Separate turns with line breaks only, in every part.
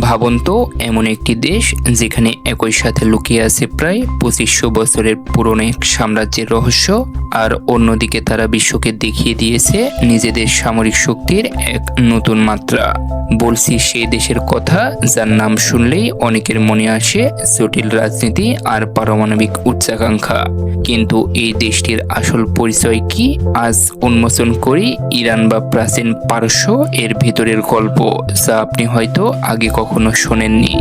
ভাবুন তো, এমন একটি দেশ যেখানে একই সাথে লুকিয়ে আছে প্রায় পঁচিশশো বছরের পুরনো এক সাম্রাজ্যের রহস্য। আর অন্যদিকে তারা বিশ্বকে দেখিয়ে দিয়েছে নিজেদের সামরিক শক্তির এক নতুন মাত্রা। বলছি সেই দেশের কথা, যার নাম শুনলেই অনেকের মনে আসে জটিল রাজনীতি আর পারমাণবিক উচ্চাকাঙ্ক্ষা। কিন্তু এই দেশটির আসল পরিচয় কি? আজ উন্মোচন করি ইরান বা প্রাচীন পারস্য এর ভিতরের গল্প, যা আপনি হয়তো আগে কখনো শোনেননি।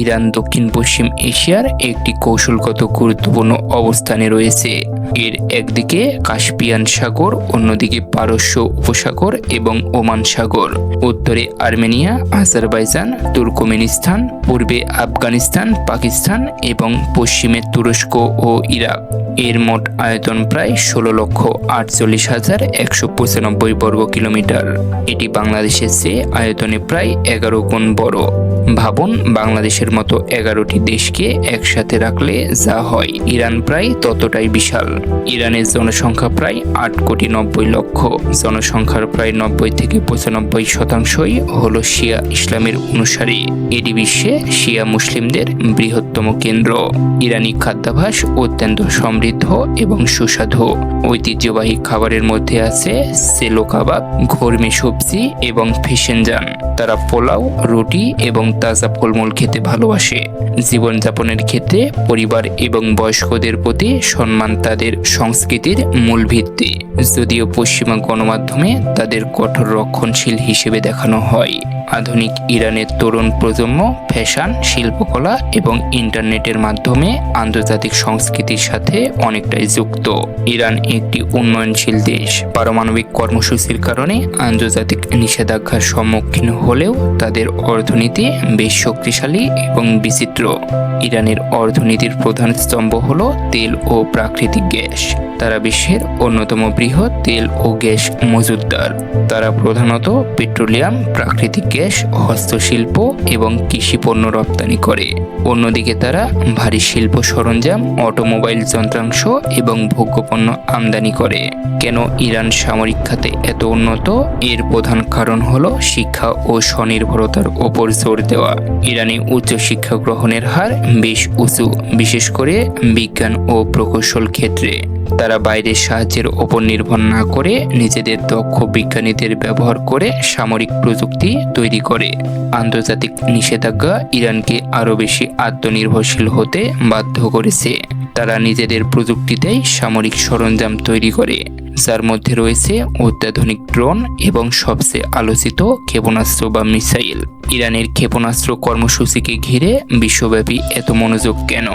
ইরান, দক্ষিণ, পশ্চিম এশিয়ার একটি কৌশলগত গুরুত্বপূর্ণ অবস্থানে রয়েছে। এর একদিকে কাস্পিয়ান সাগর, অন্যদিকে পারস্য উপসাগর এবং ওমান সাগর। উত্তরে আর্মেনিয়া, আজারবাইজান, তুর্কমেনিস্তান, পূর্বে আফগানিস্তান, পাকিস্তান এবং পশ্চিমে তুরস্ক ও ইরাক। এর মোট আয়তন প্রায় ষোলো লক্ষ আটচল্লিশ হাজার একশো পঁচানব্বই বর্গ কিলোমিটার এটি বাংলাদেশের চেয়ে আয়তনে প্রায় এগারো গুণ বড়। ভাবুন, বাংলাদেশের মতো এগারোটি দেশকে একসাথে রাখলে যা হয়, ইরান প্রায় ততটাই বিশাল। ইরানের জনসংখ্যা প্রায় আট কোটি নব্বই লক্ষ, জনসংখ্যার প্রায় নব্বই থেকে পঁচানব্বই শতাংশই হল শিয়া ইসলামের অনুসারী। এটি বিশ্বে শিয়া মুসলিমদের বৃহত্তম কেন্দ্র। ইরানি খাদ্যাভাস অত্যন্ত সমৃদ্ধ এবং সুস্বাদু। ঐতিহ্যবাহী খাবারের মধ্যে আছে সেলো কাবাব, ঘর্মি সবজি এবং ফিসেনজান তারা পোলাও, রুটি এবং তাজা ফলমূল খেতে ভালোবাসে। জীবনযাপনের ক্ষেত্রে পরিবার এবং বয়স্কদের প্রতি সম্মান তাদের সংস্কৃতির মূল ভিত্তি। যদিও পশ্চিমা গণমাধ্যমে তাদের কঠোর রক্ষণশীল হিসেবে দেখানো হয়। আধুনিক ইরানের তরুণ প্রজন্ম, ফ্যাশন, শিল্পকলা এবং ইন্টারনেটের মাধ্যমে আন্তর্জাতিক সংস্কৃতির সাথে অনেকটাই যুক্ত। ইরান একটি উন্নয়নশীল দেশ। পারমাণবিক কর্মসূচির কারণে আন্তর্জাতিক নিষেধাজ্ঞার সম্মুখীন হলেও তাদের অর্থনীতি বেশ শক্তিশালী এবং বিচিত্র। ইরানের অর্থনীতির প্রধান স্তম্ভ হল তেল ও প্রাকৃতিক গ্যাস। তারা বিশ্বের অন্যতম বৃহৎ তেল ও গ্যাস মজুদদার তারা প্রধানত পেট্রোলিয়াম, প্রাকৃতিক গ্যাস, হস্তশিল্প এবং কৃষি পণ্য রপ্তানি করে। অন্যদিকে তারা ভারী শিল্প সরঞ্জাম, অটোমোবাইল যন্ত্রাংশ এবং ভোগ্যপণ্য আমদানি করে। কেন ইরান সামরিক খাতে এত উন্নত? এর প্রধান কারণ হল শিক্ষা ও স্বনির্ভরতার ওপর জোর দেওয়া। ইরানে উচ্চ শিক্ষা গ্রহণের হার বেশ উঁচু, বিশেষ করে বিজ্ঞান ও প্রকৌশল ক্ষেত্রে। তারা বাইরের সাহায্যের ওপর নির্ভর না করে নিজেদের দক্ষ বিজ্ঞানীদের ব্যবহার করে সামরিক প্রযুক্তি তৈরি করে। আন্তর্জাতিক নিষেধাজ্ঞা ইরানকে আরও বেশি আত্মনির্ভরশীল হতে বাধ্য করেছে। তারা নিজেদের প্রযুক্তিতেই সামরিক সরঞ্জাম তৈরি করে, যার মধ্যে রয়েছে অত্যাধুনিক ড্রোন এবং সবচেয়ে আলোচিত ক্ষেপণাস্ত্র বা মিসাইল। ইরানের ক্ষেপণাস্ত্র কর্মসূচিকে ঘিরে বিশ্বব্যাপী এত মনোযোগ কেন?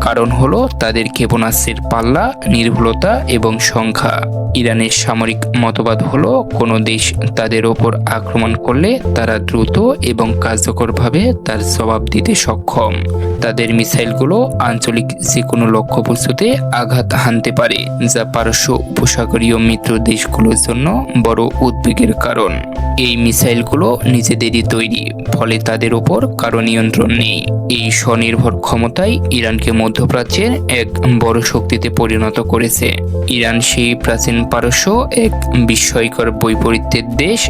কারণ হলো তাদের ক্ষেপণাস্ত্রের পাল্লা, নির্ভুলতা এবং সংখ্যা। ইরানের সামরিক মতবাদ হলো, কোনো দেশ তাদের ওপর আক্রমণ করলে তারা দ্রুত এবং কার্যকরভাবে তার জবাব দিতে সক্ষম। তাদের মিসাইলগুলো আঞ্চলিক যে কোনো লক্ষ্যবস্তুতে আঘাত হানতে পারে, যা পারস্য উপসাগরীয় মিত্র দেশগুলোর জন্য বড় উদ্বেগের কারণ। এই মিসাইলগুলো নিজেদেরই তৈরি, ফলে তাদের ওপর কারও নিয়ন্ত্রণ নেই। এই স্বনির্ভর ক্ষমতায় ইরানকে মধ্যপ্রাচ্যের এক বড় শক্তিতে পরিণত করেছে। ইরান সেই প্রাচীন পারস্য এক বিস্ময়কর বৈপরীত্যের দেশ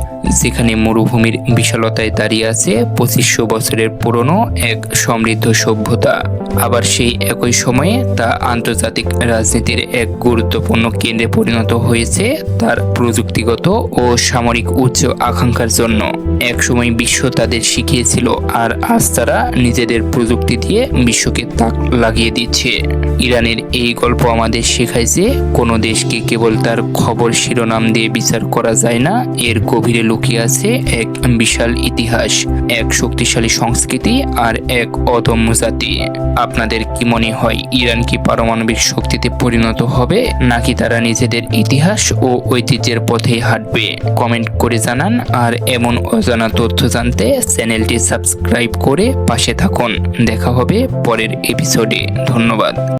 যেখানে মরুভূমির বিশালতায় দাঁড়িয়ে আছে পঁচিশশো বছরের পুরনো এক সমৃদ্ধ সভ্যতা। আবার সেই একই সময়ে তা আন্তর্জাতিক রাজনীতির এক গুরুত্বপূর্ণ কেন্দ্রে পরিণত হয়েছে তার প্রযুক্তিগত ও সামরিক উচ্চ আকাঙ্ক্ষার জন্য। একসময় বিশ্ব তাদের শিখিয়েছিল আর আজ তারা নিজেদের প্রযুক্তি দিয়ে বিশ্বকে তাক লাগিয়ে দিচ্ছে। ইরানের এই গল্প আমাদের শেখায় যে কোনো দেশকে কেবল তার খবর শিরোনাম দিয়ে বিচার করা যায় না, এর গভীরে লুকিয়ে আছে এক বিশাল ইতিহাস, এক শক্তিশালী সংস্কৃতি আর এক অদম্য জাতি। আপনাদের কি মনে হয় ইরান কি পারমাণবিক শক্তিতে পরিণত হবে, নাকি তারা নিজেদের ইতিহাস ও ঐতিহ্যের পথেই হাঁটবে? কমেন্ট করে জানান, আর এমন অজানা তথ্য জানতে চ্যানেলটি সাবস্ক্রাইব করে পাশে থাকুন। দেখা হবে পরের এপিসোডে। ধন্যবাদ।